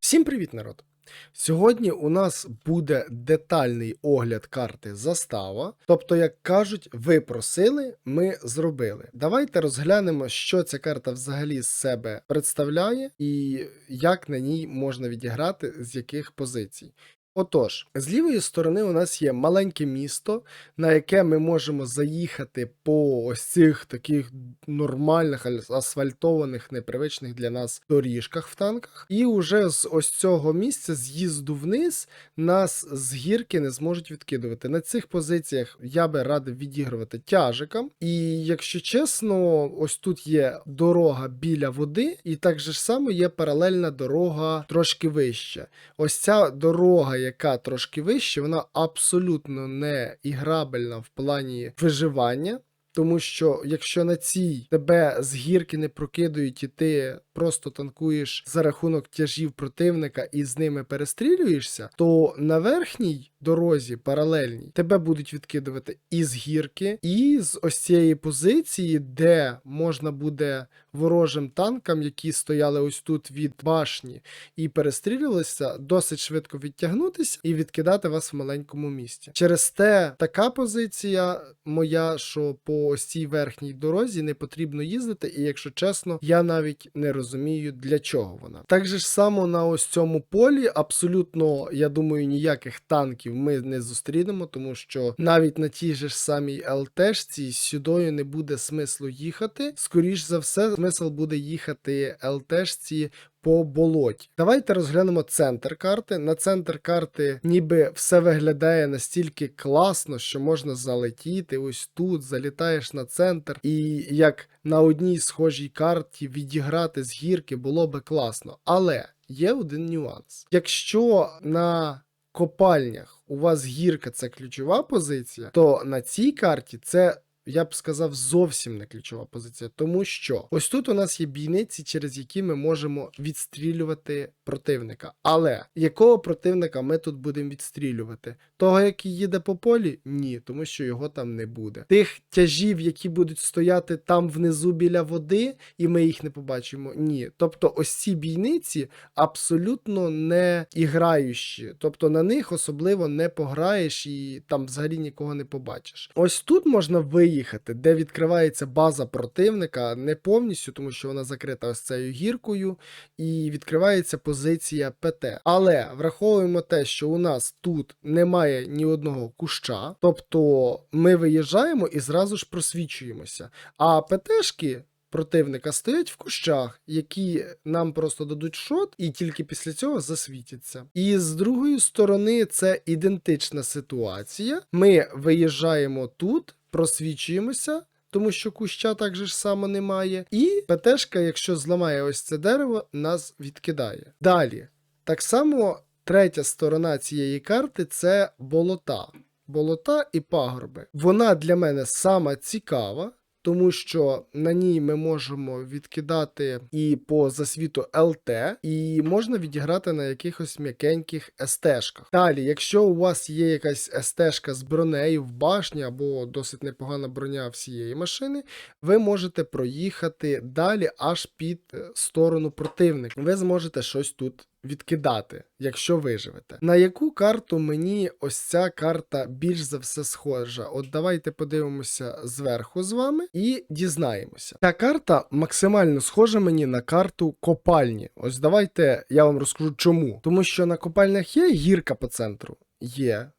Всім привіт, народ! Сьогодні у нас буде детальний огляд карти застава. Тобто, як кажуть, ви просили, ми зробили. Давайте розглянемо, що ця карта взагалі з себе представляє і як на ній можна відіграти з яких позицій. Отож, з лівої сторони у нас є маленьке місто, на яке ми можемо заїхати по ось цих таких нормальних асфальтованих, непривичних для нас доріжках в танках. І вже з ось цього місця з'їзду вниз нас з гірки не зможуть відкидувати. На цих позиціях я би радив відігрувати тяжикам. І якщо чесно, ось тут є дорога біля води, і так же ж само є паралельна дорога трошки вище. Ось ця дорога, яка трошки вище, вона абсолютно не іграбельна в плані виживання. Тому що якщо на цій тебе з гірки не прокидують і ти просто танкуєш за рахунок тяжів противника і з ними перестрілюєшся, то на верхній дорозі паралельній тебе будуть відкидувати і з гірки, і з ось цієї позиції, де можна буде ворожим танкам, які стояли ось тут від башні, і перестрілювалися, досить швидко відтягнутися і відкидати вас в маленькому місті. Через те така позиція моя, що по ось цій верхній дорозі не потрібно їздити, і якщо чесно, я навіть не розумію для чого вона. Так же ж само на ось цьому полі абсолютно, я думаю, ніяких танків ми не зустрінемо, тому що навіть на тій же ж самій ЛТшці сюдою не буде смислу їхати. Скоріш за все, смисл буде їхати ЛТшці по болоті. Давайте розглянемо центр карти. На центр карти ніби все виглядає настільки класно, що можна залетіти ось тут, залітаєш на центр, і як на одній схожій карті відіграти з гірки було би класно. Але є один нюанс. Якщо на копальнях у вас гірка це ключова позиція, то на цій карті це я б сказав, зовсім не ключова позиція, тому що ось тут у нас є бійниці, через які ми можемо відстрілювати противника. Але якого противника ми тут будемо відстрілювати? Того, який їде по полі? Ні, тому що його там не буде. Тих тяжів, які будуть стояти там внизу біля води, і ми їх не побачимо. Ні. Тобто, ось ці бійниці абсолютно не іграючі. Тобто на них особливо не пограєш і там взагалі нікого не побачиш. Ось тут можна виїхати, де відкривається база противника, не повністю, тому що вона закрита ось цією гіркою, і відкривається позиція ПТ. Але враховуємо те, що у нас тут немає ні одного куща, тобто ми виїжджаємо і зразу ж просвічуємося. А ПТшки противника стоять в кущах, які нам просто дадуть шот, і тільки після цього засвітяться. І з другої сторони, це ідентична ситуація. Ми виїжджаємо тут, просвічуємося. Тому що куща так же ж само немає. І ПТшка, якщо зламає ось це дерево, нас відкидає. Далі, так само третя сторона цієї карти це болота. Болота і пагорби. Вона для мене сама цікава, тому що на ній ми можемо відкидати і по засвіту ЛТ, і можна відіграти на якихось м'якеньких СТшках. Далі, якщо у вас є якась СТшка з бронею в башні або досить непогана броня всієї машини, ви можете проїхати далі аж під е, сторону противника. Ви зможете щось тут відкидати, якщо виживете. На яку карту мені ось ця карта більш за все схожа? От давайте подивимося зверху з вами і дізнаємося. Ця карта максимально схожа мені на карту копальні. Ось давайте я вам розкажу чому. Тому що на копальнях є гірка по центру. Є.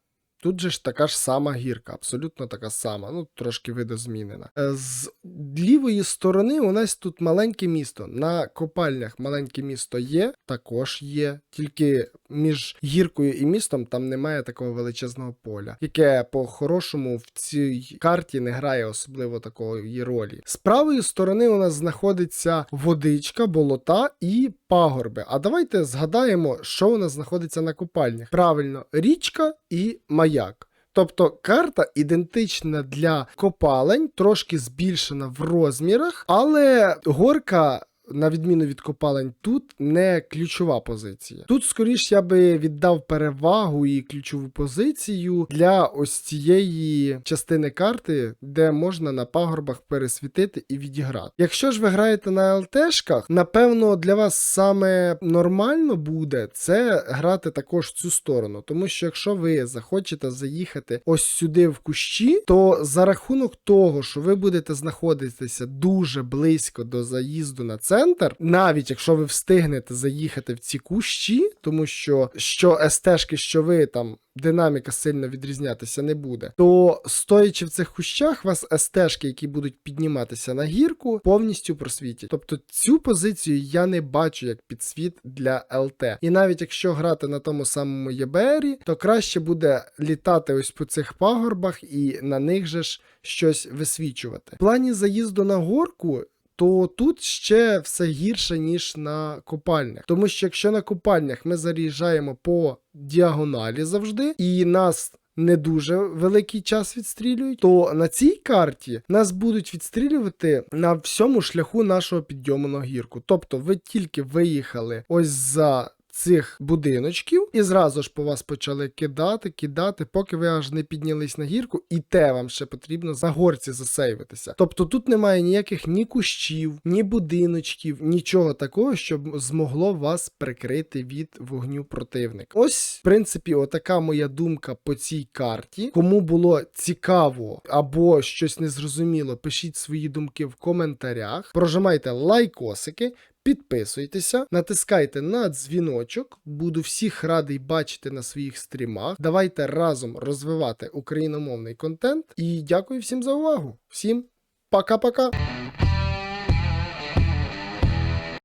Тут же ж така ж сама гірка, абсолютно така сама, ну трошки видозмінена. Е, З лівої сторони у нас тут маленьке місто. На копальнях маленьке місто є, також є. Тільки між гіркою і містом там немає такого величезного поля, яке по-хорошому в цій карті не грає особливо такої ролі. З правої сторони у нас знаходиться водичка, болота і пагорби. А давайте згадаємо, що у нас знаходиться на копальнях. Правильно, річка і маяк. Тобто карта ідентична для копалень, трошки збільшена в розмірах, але горка на відміну від копалень, тут не ключова позиція. Тут, скоріш, я би віддав перевагу і ключову позицію для ось цієї частини карти, де можна на пагорбах пересвітити і відіграти. Якщо ж ви граєте на ЛТшках, напевно, для вас саме нормально буде це грати також в цю сторону. Тому що якщо ви захочете заїхати ось сюди в кущі, то за рахунок того, що ви будете знаходитися дуже близько до заїзду на центр, навіть якщо ви встигнете заїхати в ці кущі, тому що що СТшки, що ви там. Динаміка сильно відрізнятися не буде, то стоячи в цих кущах, вас СТшки, які будуть підніматися на гірку, повністю просвітять. Тобто цю позицію я не бачу як підсвіт для ЛТ. І навіть якщо грати на тому самому ЄБРі, то краще буде літати ось по цих пагорбах і на них же ж щось висвічувати. В плані заїзду на горку. То тут ще все гірше, ніж на копальнях. Тому що якщо на копальнях ми заїжджаємо по діагоналі завжди, і нас не дуже великий час відстрілюють, то на цій карті нас будуть відстрілювати на всьому шляху нашого підйому на гірку. Тобто ви тільки виїхали ось за. Цих будиночків і зразу ж по вас почали кидати, кидати, поки ви аж не піднялись на гірку, і те вам ще потрібно за горці засейвитися. Тобто тут немає ніяких ні кущів, ні будиночків, нічого такого, щоб змогло вас прикрити від вогню противника. Ось, в принципі, отака моя думка по цій карті. Кому було цікаво або щось незрозуміло, пишіть свої думки в коментарях. Прожимайте лайкосики. Підписуйтеся, натискайте на дзвіночок. Буду всіх радий бачити на своїх стрімах. Давайте разом розвивати україномовний контент. І дякую всім за увагу. Всім пока-пока!